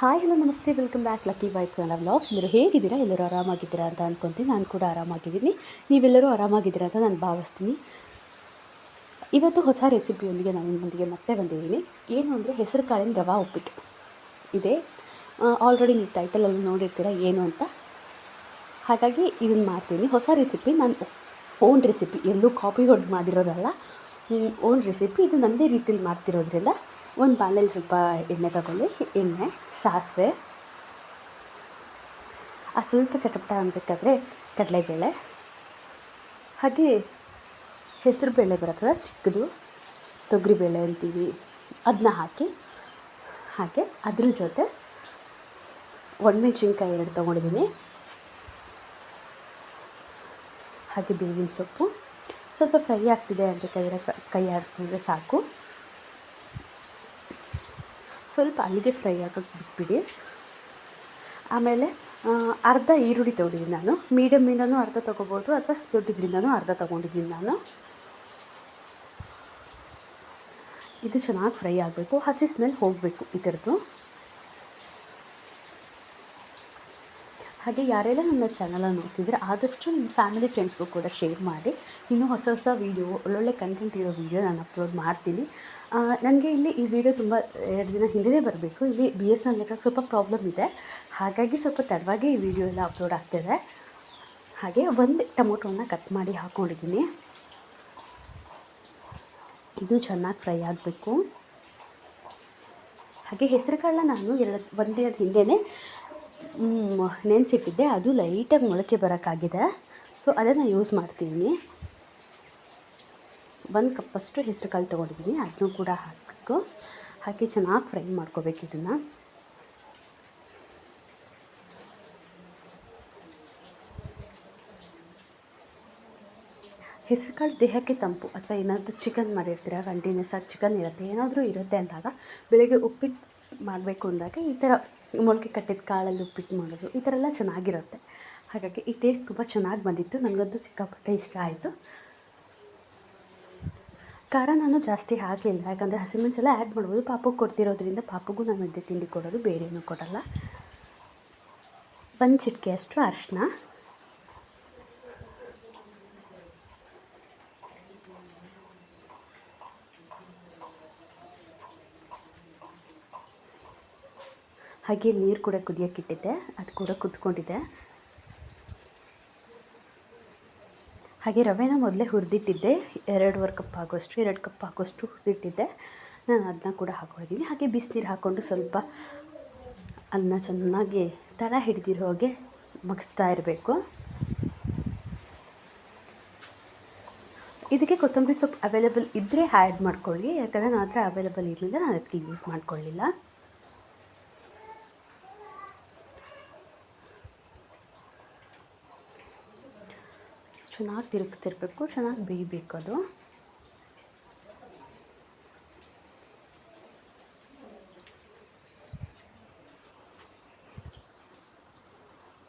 Hi hello ನಮಸ್ತೆ welcome back lucky wife Kannada vlogs ಎಲ್ಲರೂ ಹೇಗಿದ್ದೀರಾ? ಎಲ್ಲರೂ ಆರಾಮಾಗಿದ್ದೀರಾ ಅಂತ ಅಂದ್ಕೊತೀನಿ ನಾನು ಕೂಡ ಆರಾಮಾಗಿದ್ದೀನಿ. ನೀವೆಲ್ಲರೂ ಆರಾಮಾಗಿದ್ದೀರಾ ಅಂತ ನಾನು ಭಾವಿಸ್ತೀನಿ. ಇವತ್ತು ಹೊಸ ರೆಸಿಪಿಯೊಂದಿಗೆ ನಾನು ನಿಮ್ಮೊಂದಿಗೆ ಮತ್ತೆ ಬಂದಿದ್ದೀನಿ. ಏನು ಅಂದರೆ ಹೆಸರು ಕಾಳಿನ ರವಾ ಉಪ್ಪಿಟ್ಟು. ಇದೆ. ಆಲ್ರೆಡಿ ನೀವು ಟೈಟಲಲ್ಲಿ ನೋಡಿರ್ತೀರ ಏನು ಅಂತ. ಹಾಗಾಗಿ ಇದನ್ನು ಮಾಡ್ತೀನಿ. ಹೊಸ ರೆಸಿಪಿ, ನಾನು ಓನ್ ರೆಸಿಪಿ. ಎಲ್ಲೂ ಕಾಪಿ ಹೊಡೆದು ಮಾಡಿರೋದಲ್ಲ. Own recipe. ಇದು ನನ್ನದೇ ರೀತಿಯಲ್ಲಿ ಮಾಡ್ತಿರೋದ್ರಿಂದ ಒಂದು ಬಾಣಲಿ ಸ್ವಲ್ಪ ಎಣ್ಣೆ ತಗೊಳ್ಳಿ, ಎಣ್ಣೆ, ಸಾಸಿವೆ. ಆ ಸ್ವಲ್ಪ ಚಟಪಟ ಅನ್ಬೇಕಾದ್ರೆ ಕಡಲೆಬೇಳೆ. ಹಾಗೆ ಹೆಸರು ಬೇಳೆ ಬರುತ್ತಲ್ಲ, ಚಿಕ್ಕದು ತೊಗರಿಬೇಳೆ ಅಂತೀವಿ ಅದನ್ನ ಹಾಕಿ, ಹಾಗೆ ಅದ್ರ ಜೊತೆ ಒಣಮೆಣ್ಸಿನ್ಕಾಯಿ ಎರಡು ತೊಗೊಂಡಿದ್ದೀನಿ. ಹಾಗೆ ಬೇವಿನ ಸೊಪ್ಪು. ಸ್ವಲ್ಪ ಫ್ರೈ ಆಗ್ತಿದೆ ಅಂತ ಕೈ ಆಡಿಸ್ಕೊಂಡ್ರೆ ಸಾಕು. ಸ್ವಲ್ಪ ಅಲ್ಲಿಗೆ ಫ್ರೈ ಆಗೋಕ್ಕೆ ಬಿಟ್ಬಿಡಿ. ಆಮೇಲೆ ಅರ್ಧ ಈರುಳ್ಳಿ ತೊಗೊಂಡಿದ್ದೀನಿ ನಾನು. ಮೀಡಿಯಮ್ಮಿಂದನೂ ಅರ್ಧ ತೊಗೋಬೋದು, ಅಥವಾ ದೊಡ್ಡದ್ರಿಂದನೂ ಅರ್ಧ ತೊಗೊಂಡಿದ್ದೀನಿ ನಾನು. ಇದು ಚೆನ್ನಾಗಿ ಫ್ರೈ ಆಗಬೇಕು. ಹಸಿ ಸ್ಮೆಲ್ ಹೋಗಬೇಕು ಇದರದ್ದು. ಹಾಗೆ ಯಾರೆಲ್ಲ ನನ್ನ ಚಾನಲನ್ನು ನೋಡ್ತಿದ್ರೆ ಆದಷ್ಟು ನಿಮ್ಮ ಫ್ಯಾಮಿಲಿ ಫ್ರೆಂಡ್ಸ್ಗೂ ಕೂಡ ಶೇರ್ ಮಾಡಿ. ಇನ್ನೂ ಹೊಸ ಹೊಸ ವೀಡಿಯೋ, ಒಳ್ಳೊಳ್ಳೆ ಕಂಟೆಂಟ್ ಇರೋ ವೀಡಿಯೋ ನಾನು ಅಪ್ಲೋಡ್ ಮಾಡ್ತೀನಿ. ನನಗೆ ಇಲ್ಲಿ ಈ ವಿಡಿಯೋ ತುಂಬ ಎರಡು ದಿನ ಹಿಂದೆ ಬರಬೇಕು. ಇಲ್ಲಿ ಬಿ ಎಸ್ ಎನ್ ನೆಟ್ವರ್ಕ್ ಸ್ವಲ್ಪ ಪ್ರಾಬ್ಲಮ್ ಇದೆ. ಹಾಗಾಗಿ ಸ್ವಲ್ಪ ತಡವಾಗಿ ಈ ವಿಡಿಯೋ ಎಲ್ಲ ಅಪ್ಲೋಡ್ ಆಗ್ತಿದೆ. ಹಾಗೆ ಒಂದು ಟೊಮೊಟೊನ ಕಟ್ ಮಾಡಿ ಹಾಕ್ಕೊಂಡಿದ್ದೀನಿ ಇದು ಚೆನ್ನಾಗಿ ಫ್ರೈ ಆಗಬೇಕು. ಹಾಗೆ ಹೆಸರು ಕಾಳನ್ನ ನಾನು ಎರಡು, ಒಂದು ದಿನದ ಹಿಂದೆಯೇ ನೆನೆಸಿಟ್ಟಿದ್ದೆ. ಅದು ಲೈಟಾಗಿ ಮೊಳಕೆ ಬರೋಕ್ಕಾಗಿದೆ. ಸೊ ಅದನ್ನು ಯೂಸ್ ಮಾಡ್ತೀನಿ. ಒಂದು ಕಪ್ಪಷ್ಟು ಹೆಸರು ಕಾಳು ತೊಗೊಂಡಿದ್ದೀನಿ. ಅದನ್ನು ಕೂಡ ಹಾಕಬೇಕು. ಹಾಕಿ ಚೆನ್ನಾಗಿ ಫ್ರೈ ಮಾಡ್ಕೋಬೇಕು ಇದನ್ನು. ಹೆಸರುಕಾಳು ದೇಹಕ್ಕೆ ತಂಪು ಅಥವಾ ಏನಾದರೂ ಚಿಕನ್ ಮಾಡಿರ್ತೀರ ಕಂಟಿನ್ಯೂಸ್ ಆಗಿ ಚಿಕನ್ ಇರುತ್ತೆ, ಏನಾದರೂ ಇರುತ್ತೆ ಅಂದಾಗ ಬೆಳಗ್ಗೆ ಉಪ್ಪಿಟ್ಟು ಮಾಡಬೇಕು ಅಂದಾಗ ಈ ಥರ ಮೊಳಕೆ ಕಟ್ಟಿದ ಕಾಳಲ್ಲಿ ಉಪ್ಪಿಟ್ಟು ಮಾಡೋದು, ಈ ಥರ ಎಲ್ಲ ಚೆನ್ನಾಗಿರುತ್ತೆ. ಹಾಗಾಗಿ ಈ ಟೇಸ್ಟ್ ತುಂಬ ಚೆನ್ನಾಗಿ ಬಂದಿತ್ತು. ನನಗಂತೂ ಸಿಕ್ಕಾಪಟ್ಟೆ ಇಷ್ಟ ಆಯಿತು. ಖಾರ ನಾನು ಜಾಸ್ತಿ ಹಾಕಲಿಲ್ಲ. ಯಾಕಂದರೆ ಹಸಿಮೆಣಸೆಲ್ಲ ಆ್ಯಡ್ ಮಾಡ್ಬೋದು. ಪಾಪಕ್ಕೆ ಕೊಡ್ತಿರೋದ್ರಿಂದ ಪಾಪಗೂ ನಾನು ಮಧ್ಯೆ ತಿಂಡಿ ಕೊಡೋದು, ಬೇರೆ ಏನೂ ಕೊಡೋಲ್ಲ. ಒಂದು ಚಿಟಿಕೆ ಅಷ್ಟು ಅರಿಶಿನ ಹಾಗೆ ನೀರು ಕೂಡ ಕುದಿಯೋಕ್ಕಿಟ್ಟಿದ್ದೆ ಅದು ಕೂಡ ಕುದ್ಕೊಂಡಿದ್ದೆ. ಹಾಗೆ ರವೆನ ಮೊದಲೇ ಹುರಿದಿಟ್ಟಿದ್ದೆ. ಎರಡುವರೆ ಕಪ್ ಆಗೋಷ್ಟು ಎರಡು ಕಪ್ ಆಗೋಷ್ಟು ಹುರಿದಿಟ್ಟಿದ್ದೆ. ನಾನು ಅದನ್ನ ಕೂಡ ಹಾಕ್ಕೊಂಡಿದ್ದೀನಿ ಹಾಗೆ ಬಿಸಿನೀರು ಹಾಕ್ಕೊಂಡು ಸ್ವಲ್ಪ ಅನ್ನ ಚೆನ್ನಾಗಿ ತಳ ಹಿಡಿದಿರೋ ಹಾಗೆ ಮಗಿಸ್ತಾ ಇರಬೇಕು. ಇದಕ್ಕೆ ಕೊತ್ತಂಬರಿ ಸೊಪ್ಪು ಅವೈಲೇಬಲ್ ಇದ್ದರೆ ಆ್ಯಡ್ ಮಾಡ್ಕೊಳ್ಳಿ. ಯಾಕಂದರೆ ನನ್ನ ಹತ್ರ ಅವೈಲೇಬಲ್ ಇರಲಿಲ್ಲ, ನಾನು ಅದಕ್ಕೆ ಯೂಸ್ ಮಾಡ್ಕೊಳ್ಳಿಲ್ಲ. ಚೆನ್ನಾಗಿ ತಿರುಗಿಸ್ತಿರ್ಬೇಕು, ಚೆನ್ನಾಗಿ ಬೇಯಬೇಕು ಅದು.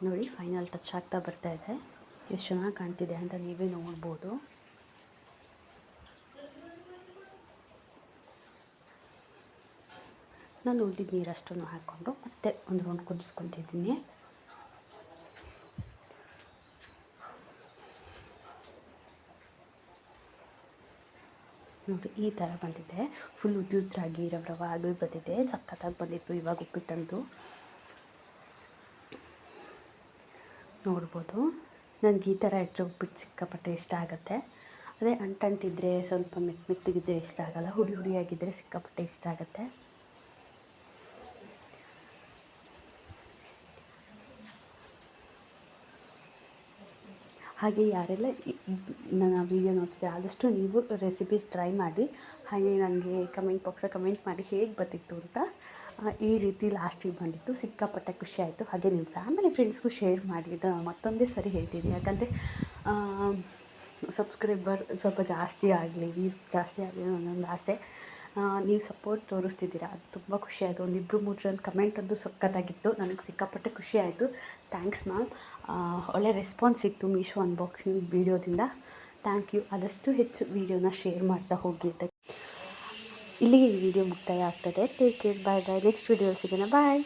ನೋಡಿ ಫೈನಲ್ ಟಚ್ ಆಗ್ತಾ ಬರ್ತಾ ಇದೆ. ಎಷ್ಟು ಚೆನ್ನಾಗಿ ಕಾಣ್ತಿದೆ ಅಂತ ನೀವೇ ನೋಡ್ಬೋದು. ನಾನು ಉಳಿದಿದ್ದು ನೀರಷ್ಟನ್ನು ಹಾಕ್ಕೊಂಡು ಮತ್ತೆ ಒಂದು ರೌಂಡ್ ಕುದಿಸ್ಕೊತಿದ್ದೀನಿ. ನೋಡಿ ಈ ಥರ ಬಂದಿದೆ. ಫುಲ್ ಉದ್ದುದ್ರಾಗಿ ರವರವಾಗಿ ಬಂದಿದೆ. ಸಖತ್ತಾಗಿ ಬಂದಿತ್ತು ಇವಾಗ ಉಪ್ಪಿಟ್ಟಂತು ನೋಡ್ಬೋದು. ನನಗೆ ಈ ಥರ ಇಟ್ಟರೆ ಉಪ್ಪಿಟ್ಟು ಸಿಕ್ಕಾಪಟ್ಟೆ ಇಷ್ಟ ಆಗುತ್ತೆ. ಅದೇ ಅಂಟಂಟಿದ್ರೆ ಸ್ವಲ್ಪ ಮೆತ್ತ ಮೆತ್ತಗಿದ್ರೆ ಇಷ್ಟ ಆಗೋಲ್ಲ ಹುಡಿ ಹುಡಿಯಾಗಿದ್ದರೆ ಸಿಕ್ಕಾಪಟ್ಟೆ ಇಷ್ಟ ಆಗುತ್ತೆ. ಹಾಗೆ ಯಾರೆಲ್ಲ ನನ್ನ ವೀಡಿಯೋ ನೋಡ್ತಿದ್ದೆ ಆದಷ್ಟು ನೀವು ರೆಸಿಪೀಸ್ ಟ್ರೈ ಮಾಡಿ, ಹಾಗೆ ನನಗೆ ಕಮೆಂಟ್ ಬಾಕ್ಸಲ್ಲಿ ಕಮೆಂಟ್ ಮಾಡಿ ಹೇಗೆ ಬರ್ತಿತ್ತು ಅಂತ ಈ ರೀತಿ ಲಾಸ್ಟಿಗೆ ಬಂದಿತ್ತು. ಸಿಕ್ಕಾಪಟ್ಟೆ ಖುಷಿ ಆಯಿತು. ಹಾಗೆ ನಿಮ್ಮ ಫ್ಯಾಮಿಲಿ ಫ್ರೆಂಡ್ಸ್ಗೂ ಶೇರ್ ಮಾಡಿ ಮತ್ತೊಂದೇ ಸರಿ ಹೇಳ್ತೀನಿ. ಯಾಕಂದರೆ ಸಬ್ಸ್ಕ್ರೈಬರ್ ಸ್ವಲ್ಪ ಜಾಸ್ತಿ ಆಗಲಿ ವ್ಯೂಸ್ ಜಾಸ್ತಿ ಆಗಲಿ ಅನ್ನೊಂದು ಆಸೆ ನೀವು ಸಪೋರ್ಟ್ ತೋರಿಸ್ತಿದ್ದೀರಾ, ಅದು ತುಂಬ ಖುಷಿ ಆಯಿತು. ಒಂದು ಇಬ್ಬರು ಮೂರು ಜನ ಕಮೆಂಟ್ ಅಂತೂ ಸಕ್ಕತ್ತಾಗಿತ್ತು ನನಗೆ ಸಿಕ್ಕಾಪಟ್ಟೆ ಖುಷಿ ಆಯಿತು. ಥ್ಯಾಂಕ್ಸ್ ಮ್ಯಾಮ್ ಒಳ್ಳೆ ರೆಸ್ಪಾನ್ಸ್ ಸಿಕ್ತು ಮೀಶೋ ಅನ್ಬಾಕ್ಸಿಂಗ್ ವೀಡಿಯೋದಿಂದ. ಥ್ಯಾಂಕ್ ಯು ಆದಷ್ಟು ಹೆಚ್ಚು ವೀಡಿಯೋನ ಶೇರ್ ಮಾಡ್ತಾ ಹೋಗಿ ಇಲ್ಲಿಗೆ ಈ ವಿಡಿಯೋ ಮುಕ್ತಾಯ ಆಗ್ತದೆ. Take care bye bye next video ಸಿಗೋಣ. ಬಾಯ್